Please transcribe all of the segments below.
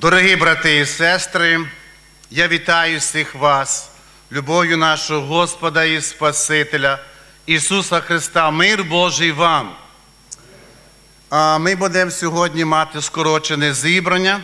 Дорогі брати і сестри, я вітаю всіх вас, любов'ю нашого Господа і Спасителя Ісуса Христа, мир Божий вам. А ми будемо сьогодні мати скорочене зібрання,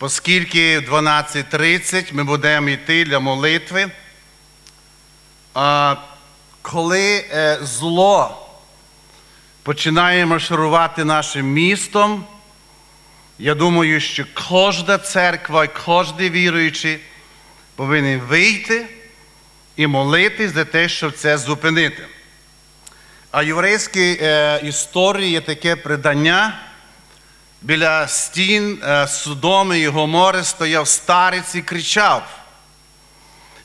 оскільки в 12.30 ми будемо йти для молитви. А коли е, зло починає марширувати нашим містом, я думаю, що кожна церква, кожен віруючий повинен вийти і молитись за те, щоб це зупинити. А єврейській е, історії є таке придання. Біля стін е, Содоми і Гомори стояв старець і кричав.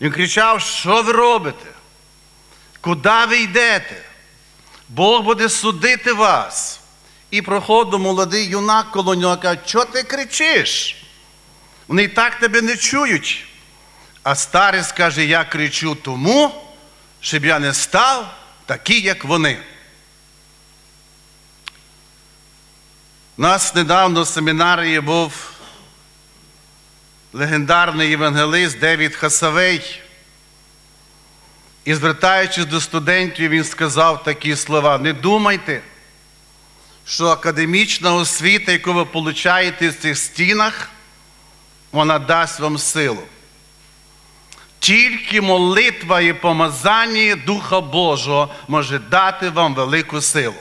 Він кричав, що ви робите? Куди ви йдете? Бог буде судити вас. І проходив молодий юнак коло нього каже, що ти кричиш? Вони і так тебе не чують. А старець каже, я кричу тому, щоб я не став такий, як вони. У нас недавно в семінарії був легендарний євангелист Девід Хасавей. І звертаючись до студентів, він сказав такі слова: не думайте, що академічна освіта, яку ви получаєте в цих стінах, вона дасть вам силу. Тільки молитва і помазання Духа Божого може дати вам велику силу.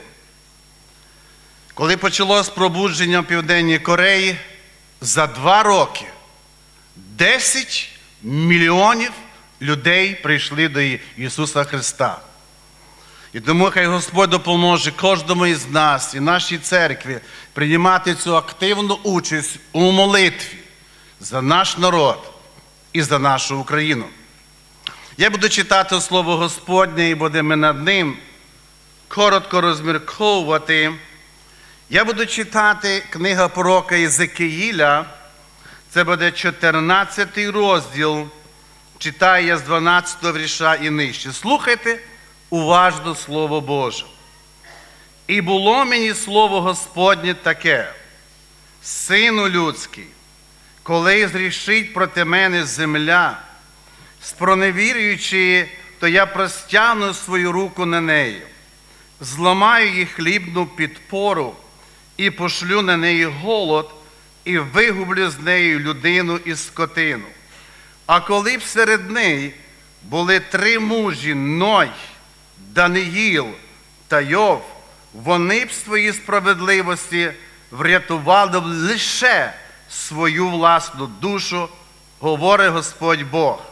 Коли почалось пробудження в Південній Кореї, за два роки 10 мільйонів людей прийшли до Ісуса Христа. І тому хай Господь допоможе кожному із нас і нашій церкві приймати цю активну участь у молитві за наш народ і за нашу Україну. Я буду читати Слово Господнє і будемо над ним коротко розмірковувати. Я буду читати книга пророка Єзекиїля, це буде 14 розділ, читаю я з 12 вірша і нижче. Слухайте уважно Слово Боже. І було мені слово Господнє таке, сину людський, коли зрішить проти мене земля, спроневірюючи, то я простягну свою руку на неї, зламаю її хлібну підпору і пошлю на неї голод, і вигублю з нею людину і скотину. А коли б серед неї були три мужі Ной, Даниїл та Йов, вони б свої справедливості врятували б лише свою власну душу, говорить Господь Бог.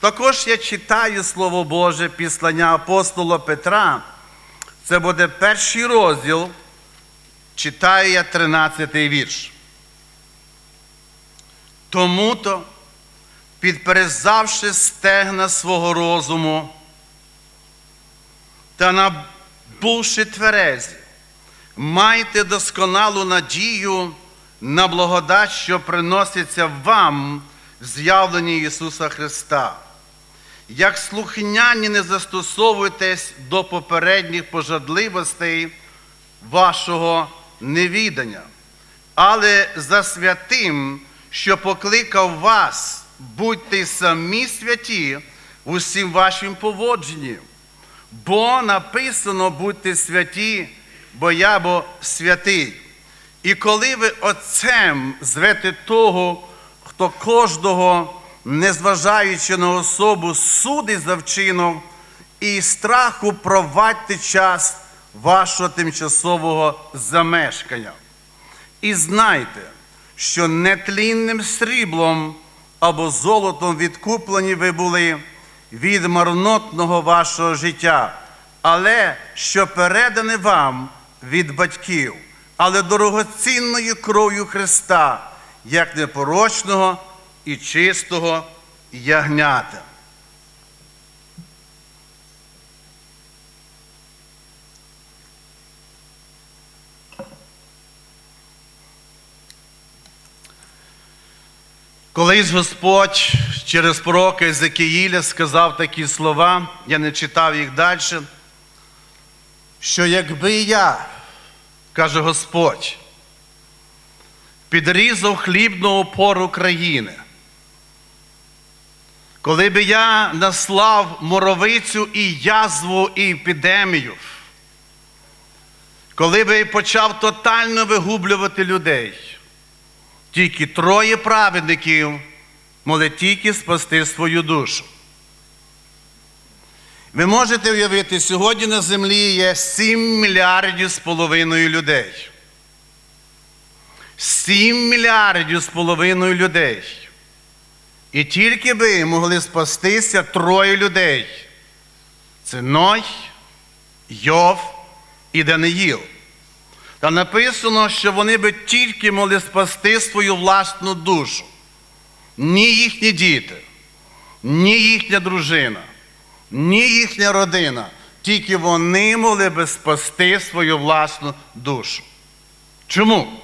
Також я читаю Слово Боже післання апостола Петра. Це буде перший розділ, читаю я 13 вірш. Тому-то, підперезавши стегна свого розуму та набувши тверезі, майте досконалу надію на благодать, що приноситься вам в з'явленні Ісуса Христа. Як слухняні не застосовуйтесь до попередніх пожадливостей вашого невідання, але за святим, що покликав вас, будьте самі святі усім вашим поводженні. Бо написано будьте святі, бо я бо святий. І коли ви Отцем звете того, хто кожного, незважаючи на особу, судить за вчинок, і страху провадьте час вашого тимчасового замешкання. І знайте, що нетлінним сріблом або золотом відкуплені ви були від марнотного вашого життя, але що передане вам від батьків, але дорогоцінною кров'ю Христа, як непорочного і чистого ягнята. Колись Господь через пророка Езекіїля сказав такі слова, я не читав їх далі, що якби я, каже Господь, підрізав хлібну опору країни. Коли би я наслав моровицю і язву і епідемію, коли би почав тотально вигублювати людей, тільки троє праведників могли тільки спасти свою душу. Ви можете уявити, сьогодні на землі є 7 мільярдів з половиною людей. 7 мільярдів з половиною людей. І тільки би могли спастися троє людей. Це Ной, Йов і Даниїл. Та написано, що вони би тільки могли спасти свою власну душу. Ні їхні діти, ні їхня дружина, ні їхня родина. Тільки вони могли би спасти свою власну душу. Чому?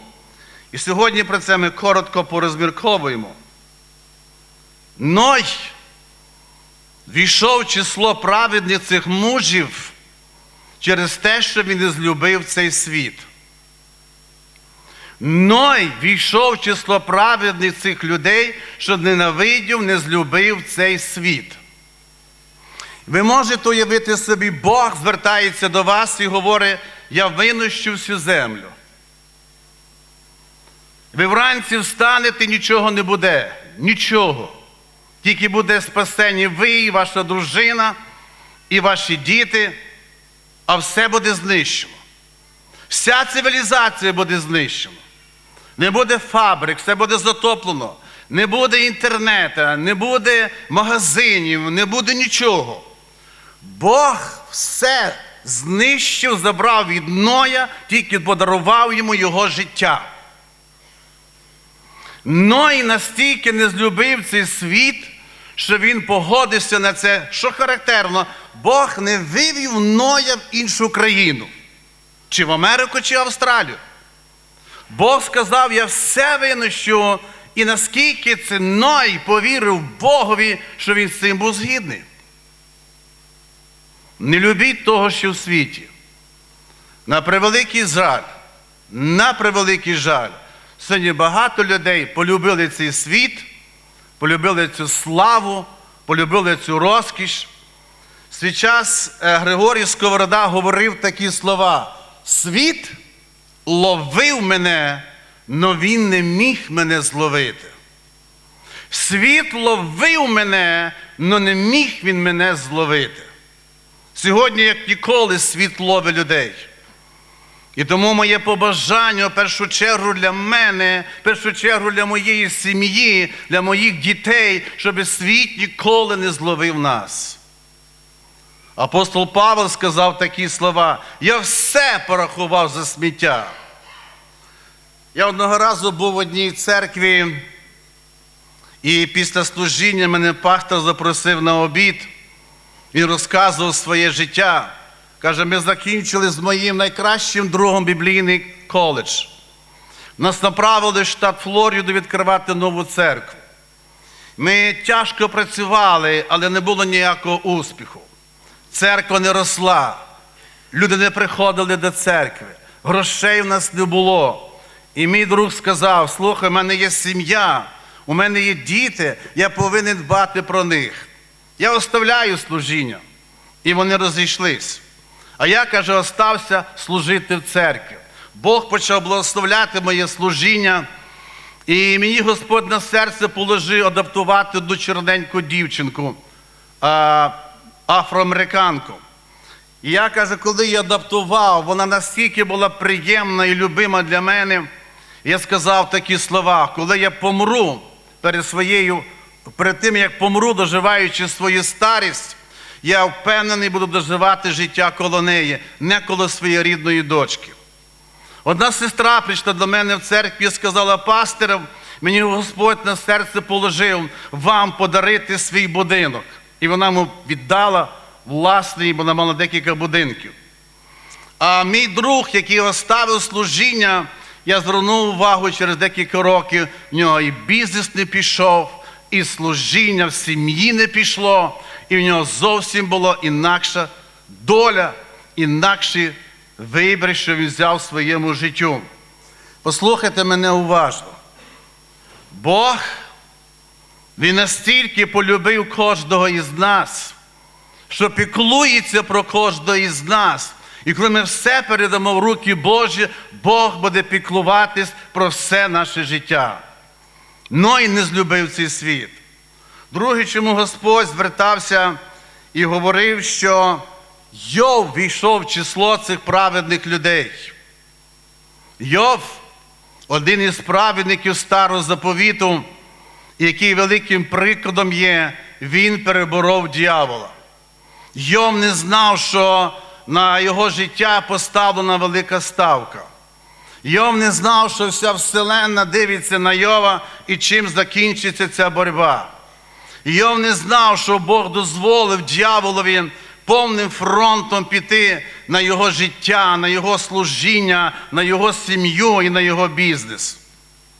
І сьогодні про це ми коротко порозмірковуємо. Ной війшов в число праведних цих мужів через те, що він не злюбив цей світ. Ной війшов в число праведних цих людей, що ненавидів, не злюбив цей світ. Ви можете уявити собі, Бог звертається до вас і говорить, я винищу всю землю. Ви вранці встанете, нічого не буде. Нічого. Тільки буде спасені ви, і ваша дружина, і ваші діти, а все буде знищено. Вся цивілізація буде знищена. Не буде фабрик, все буде затоплено. Не буде інтернету, не буде магазинів, не буде нічого. Бог все знищив, забрав від Ноя, тільки подарував йому його життя. Ной настільки не злюбив цей світ, що він погодився на це, що характерно, Бог не вивів Ноя в іншу країну, чи в Америку, чи в Австралію. Бог сказав, я все винищу, і наскільки це Ной повірив Богові, що він з цим був згідний. Не любіть того, що в світі. На превеликий жаль, на превеликий жаль, сьогодні багато людей полюбили цей світ, полюбили цю славу, полюбили цю розкіш. Свій час е, Григорій Сковорода говорив такі слова: світ ловив мене, но він не міг мене зловити. Світ ловив мене, но не міг він мене зловити. Сьогодні, як ніколи, світ ловить людей. І тому моє побажання в першу чергу для мене, в першу чергу для моєї сім'ї, для моїх дітей, щоб світ ніколи не зловив нас. Апостол Павел сказав такі слова: Я все порахував за сміття. Я одного разу був в одній церкві, і після служіння мене пастор запросив на обід. Він розказував своє життя. Каже, ми закінчили з моїм найкращим другом біблійний коледж. Нас направили в штат Флориду відкривати нову церкву. Ми тяжко працювали, але не було ніякого успіху. Церква не росла, люди не приходили до церкви, грошей в нас не було. І мій друг сказав: слухай, у мене є сім'я, у мене є діти, я повинен дбати про них. Я оставляю служіння. І вони розійшлись. А я, каже, остався служити в церкві. Бог почав благословляти моє служіння, і мені Господь на серце положив адаптувати одну чорненьку дівчинку, афроамериканку. І я каже, коли я адаптував, вона настільки була приємна і любима для мене. Я сказав такі слова, коли я помру перед своєю, перед тим, як помру, доживаючи свою старість, я впевнений буду доживати життя коло неї, не коло своєї рідної дочки. Одна сестра прийшла до мене в церкві і сказала, пастирам, мені Господь на серце положив вам подарити свій будинок. І вона йому віддала власний, бо вона мала декілька будинків. А мій друг, який оставив служіння, я звернув увагу через декілька років, в нього і бізнес не пішов, і служіння в сім'ї не пішло, і в нього зовсім була інакша доля, інакший вибір, що він взяв в своєму життю. Послухайте мене уважно. Бог, Він настільки полюбив кожного із нас, що піклується про кожного із нас. І коли ми все передамо в руки Божі, Бог буде піклуватись про все наше життя. Ной не злюбив цей світ. Друге, чому Господь звертався і говорив, що Йов війшов в число цих праведних людей. Йов, один із праведників старого заповіту, який великим прикладом є, він переборов дьявола. Йов не знав, що на його життя поставлена велика ставка. Йов не знав, що вся вселенна дивиться на Йова і чим закінчиться ця боротьба. Йов не знав, що Бог дозволив дьяволові повним фронтом піти на його життя, на його служіння, на його сім'ю і на його бізнес.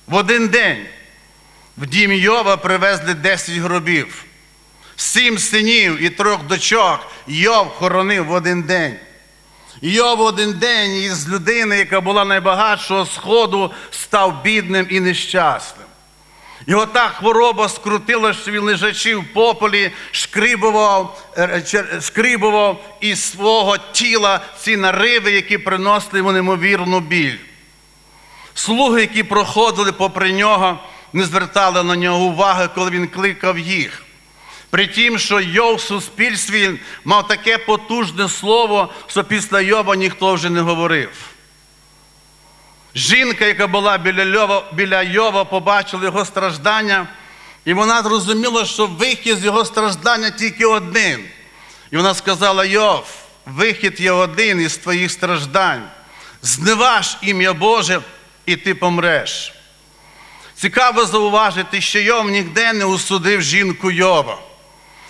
В один день в дім Йова привезли 10 гробів, сім синів і трьох дочок Йов хоронив в один день. Йов в один день із людини, яка була найбагатшого сходу, став бідним і нещасним. Його та хвороба скрутила, що він лежачи в пополі, шкрибував, е, шкрибував із свого тіла ці нариви, які приносили йому неймовірну біль. Слуги, які проходили попри нього, не звертали на нього уваги, коли він кликав їх. При тім, що Йов в суспільстві мав таке потужне слово, що після Йова ніхто вже не говорив. Жінка, яка була біля Йова, біля Йова, побачила його страждання, і вона зрозуміла, що вихід з його страждання тільки один. І вона сказала: Йов, вихід є один із твоїх страждань. Зневаж ім'я Боже, і ти помреш. Цікаво зауважити, що Йов ніде не осудив жінку Йова.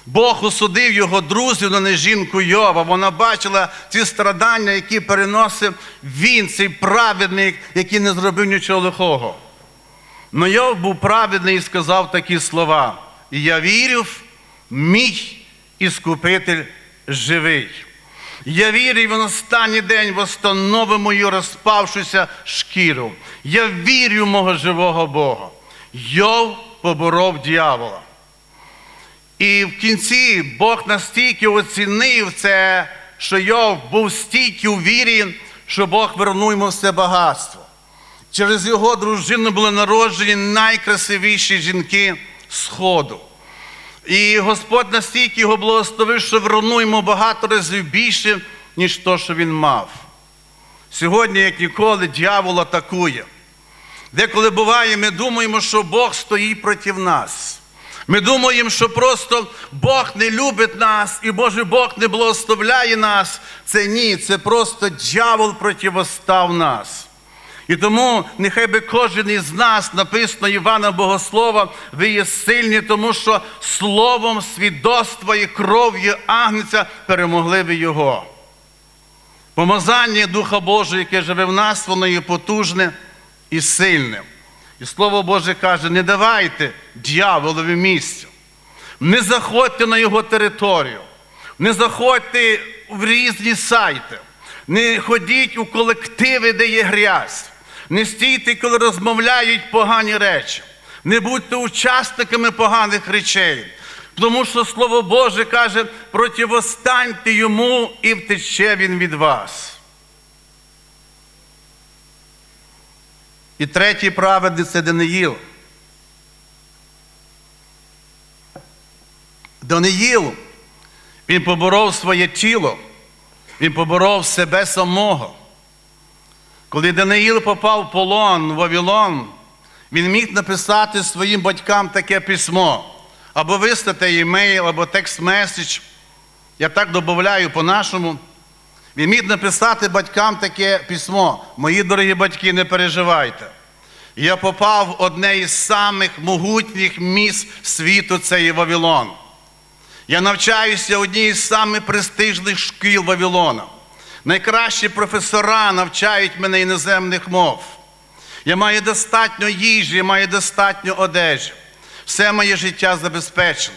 Бог осудив його друзів, але не жінку Йова. Вона бачила ці страдання, які переносив він, цей праведник, який не зробив нічого лихого. Но Йов був праведний і сказав такі слова: «І я вірю, мій іскупитель живий. Я вірю в останній день восстанови мою розпавшуся шкіру. Я вірю в мого живого Бога. Йов поборов дьявола. І в кінці Бог настільки оцінив це, що Йов був стійкий у вірі, що Бог вернув йому все багатство. Через його дружину були народжені найкрасивіші жінки Сходу. І Господь настільки його благословив, що вернув йому багато разів більше, ніж то, що він мав. Сьогодні, як ніколи, дьявол атакує. Деколи буває, ми думаємо, що Бог стоїть проти нас. Ми думаємо, що просто Бог не любить нас і Боже Бог не благословляє нас. Це ні, це просто дьявол противостав нас. І тому нехай би кожен із нас, написано Івана Богослова, ви є сильні, тому що словом свідоцтва і кров'ю Агнця перемогли ви Його. Помазання Духа Божого, яке живе в нас, воно є потужне і сильне. І Слово Боже каже: не давайте дьяволові місця. Не заходьте на його територію, не заходьте в різні сайти, не ходіть у колективи, де є грязь, не стійте, коли розмовляють погані речі, не будьте учасниками поганих речей. Тому що Слово Боже каже, противостаньте йому і втече він від вас. І третій праведник це Даниїл. Даниїл, він поборов своє тіло, він поборов себе самого. Коли Даниїл попав в полон в Вавилон, він міг написати своїм батькам таке письмо, або вислати емейл, або текст-меседж. Я так додаю по-нашому. Він міг написати батькам таке письмо. Мої дорогі батьки, не переживайте. Я попав в одне із самих могутніх міст світу, це є Вавилон. Я навчаюся в одній із самих престижних шкіл Вавилона. Найкращі професора навчають мене іноземних мов. Я маю достатньо їжі, я маю достатньо одежі. Все моє життя забезпечене.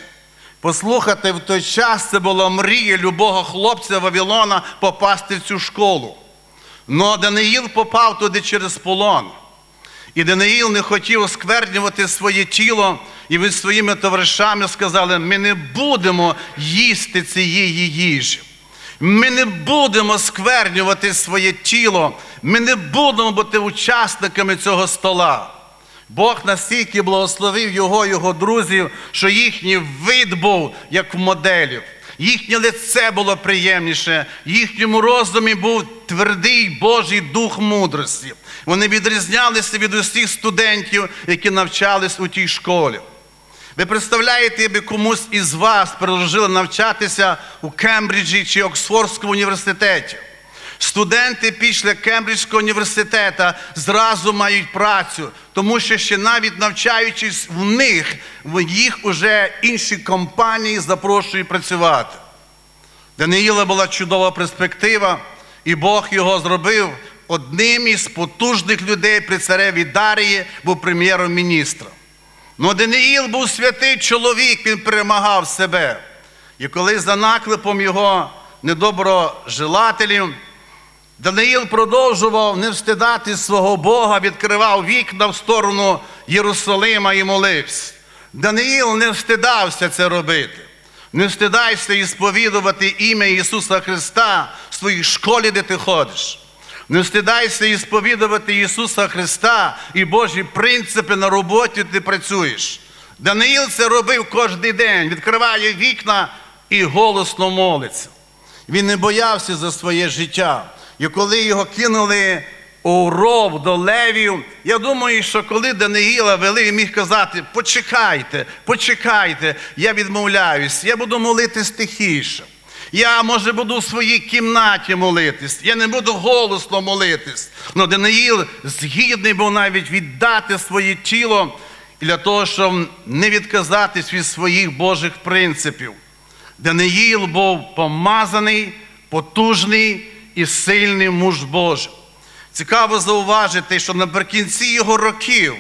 Послухайте, в той час це була мрія любого хлопця Вавилона попасти в цю школу. Но Даниїл попав туди через полон. І Даниїл не хотів осквернювати своє тіло, і ви своїми товаришами сказали: ми не будемо їсти цієї їжі. Ми не будемо сквернювати своє тіло, ми не будемо бути учасниками цього стола. Бог настільки благословив його, його друзів, що їхній вид був як в моделів. Їхнє лице було приємніше, їхньому розумі був твердий Божий дух мудрості. Вони відрізнялися від усіх студентів, які навчались у тій школі. Ви представляєте, якби комусь із вас предложили навчатися у Кембриджі чи Оксфордському університеті. Студенти після Кембриджського університету зразу мають працю, тому що ще навіть навчаючись в них, в їх уже інші компанії запрошують працювати. Даниїла була чудова перспектива, і Бог його зробив одним із потужних людей при цареві Дарії, був прем'єром-міністром. Ну, Даниїл був святий чоловік, він перемагав себе. І коли за наклепом його недоброжелателів, Даниїл продовжував не встидати свого Бога, відкривав вікна в сторону Єрусалима і молився. Даниїл не встидався це робити. Не встидайся і сповідувати ім'я Ісуса Христа в своїй школі, де ти ходиш. Не встидайся і сповідувати Ісуса Христа і Божі принципи на роботі, ти працюєш. Даниїл це робив кожен день, відкриває вікна і голосно молиться. Він не боявся за своє життя. І коли його кинули у ров до левів, я думаю, що коли Даниїла вели, міг казати: почекайте, почекайте, я відмовляюсь, я буду молитись тихіше. Я, може, буду в своїй кімнаті молитись, я не буду голосно молитись. Но Даниїл згідний був навіть віддати своє тіло для того, щоб не відказатись від своїх Божих принципів. Даниїл був помазаний, потужний і сильний муж Божий. Цікаво зауважити, що наприкінці його років,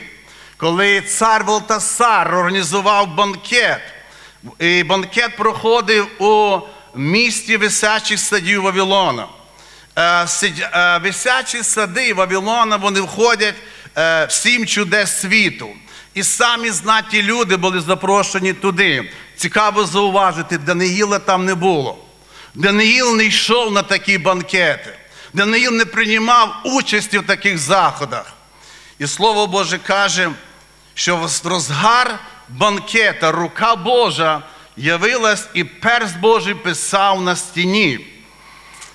коли цар Валтасар організував банкет, і банкет проходив у місті висячих садів Вавилона. Е, е, Висячі сади Вавилона вони входять е, в сім чудес світу. І самі знаті люди були запрошені туди. Цікаво зауважити, Даниїла там не було. Даниїл не йшов на такі банкети. Даниїл не приймав участі в таких заходах. І Слово Боже каже, що в розгар банкета рука Божа явилась і перст Божий писав на стіні.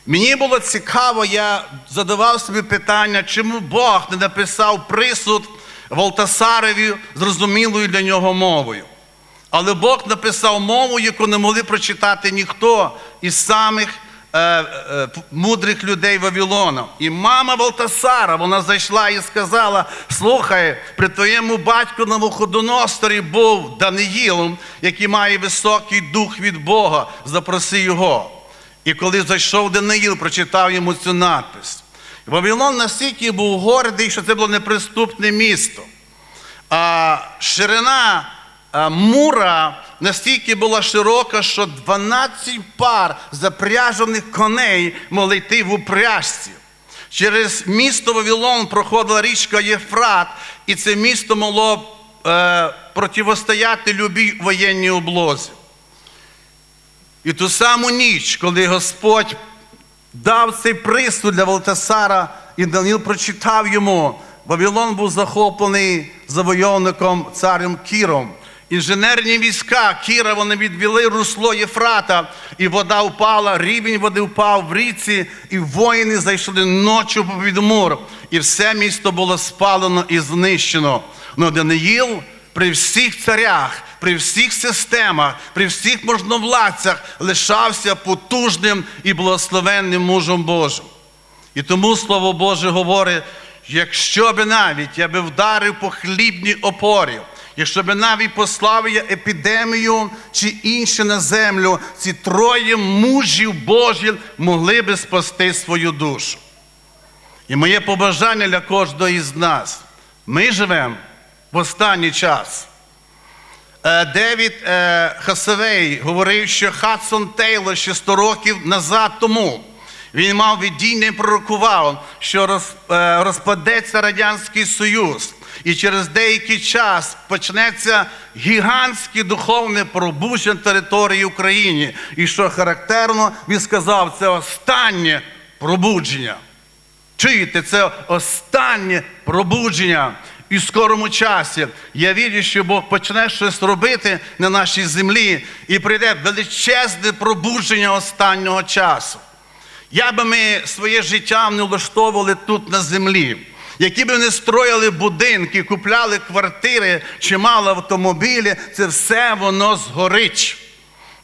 Мені було цікаво, я задавав собі питання, чому Бог не написав присуд Валтасареві зрозумілою для нього мовою. Але Бог написав мову, яку не могли прочитати ніхто із самих е, е, мудрих людей Вавилона. І мама Валтасара, вона зайшла і сказала: слухай, при твоєму батьку на Вуходоносторі був Даниїл, який має високий дух від Бога, запроси його. І коли зайшов Даниїл, прочитав йому цю надпис. Вавилон настільки був гордий, що це було неприступне місто. А ширина а, мура настільки була широка, що 12 пар запряжених коней могли йти в упряжці. Через місто Вавилон проходила річка Єфрат, і це місто могло е, противостояти любій воєнній облозі. І ту саму ніч, коли Господь дав цей присуд для Валтасара, і Даниїл прочитав йому, Вавилон був захоплений завойовником царем Кіром. Інженерні війська Кіра вони відвели русло Єфрата, і вода впала, рівень води впав в ріці, і воїни зайшли ночі під мур, і все місто було спалено і знищено. Но Даниїл при всіх царях, при всіх системах, при всіх можновладцях лишався потужним і благословенним мужем Божим. І тому Слово Боже говорить, якщо би навіть я би вдарив по хлібній опорі, якщо би навіть послав я епідемію чи інше на землю, ці троє мужів Божих могли би спасти свою душу. І моє побажання для кожного із нас. Ми живемо в останній час. Е, Девід е, Хасавей говорив, що Хадсон Тейлор ще 100 років назад тому. Він мав і пророкував, що е, розпадеться Радянський Союз. І через деякий час почнеться гігантське духовне пробудження території України. І що характерно, він сказав, це останнє пробудження. Чуєте, це останнє пробудження. І в скорому часі я вірю, що Бог почне щось робити на нашій землі і прийде величезне пробудження останнього часу. Я би ми своє життя не влаштовували тут на землі. Які б не строїли будинки, купляли квартири чи мали автомобілі, це все воно згорить.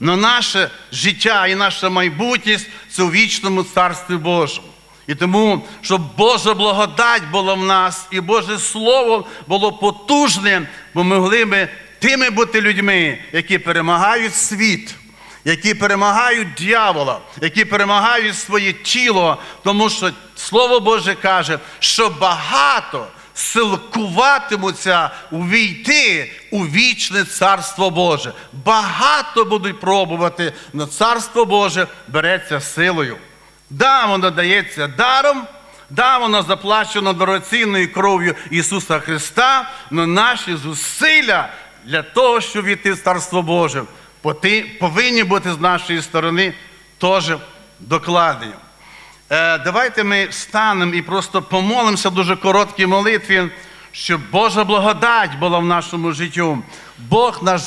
Но наше життя і наша майбутність це у вічному царстві Божому. І тому, щоб Божа благодать була в нас, і Боже Слово було потужним, бо могли би тими бути людьми, які перемагають світ, які перемагають дьявола, які перемагають своє тіло, тому що Слово Боже каже, що багато силкуватимуться увійти у вічне царство Боже. Багато будуть пробувати, але царство Боже береться силою. Да, воно дається даром, да, воно заплачено дорогоцінною кров'ю Ісуса Христа, але наші зусилля для того, щоб війти в Царство Боже, повинні бути з нашої сторони теж докладені. Е, давайте ми встанемо і просто помолимося в дуже короткій молитві, щоб Божа благодать була в нашому житті. Бог наш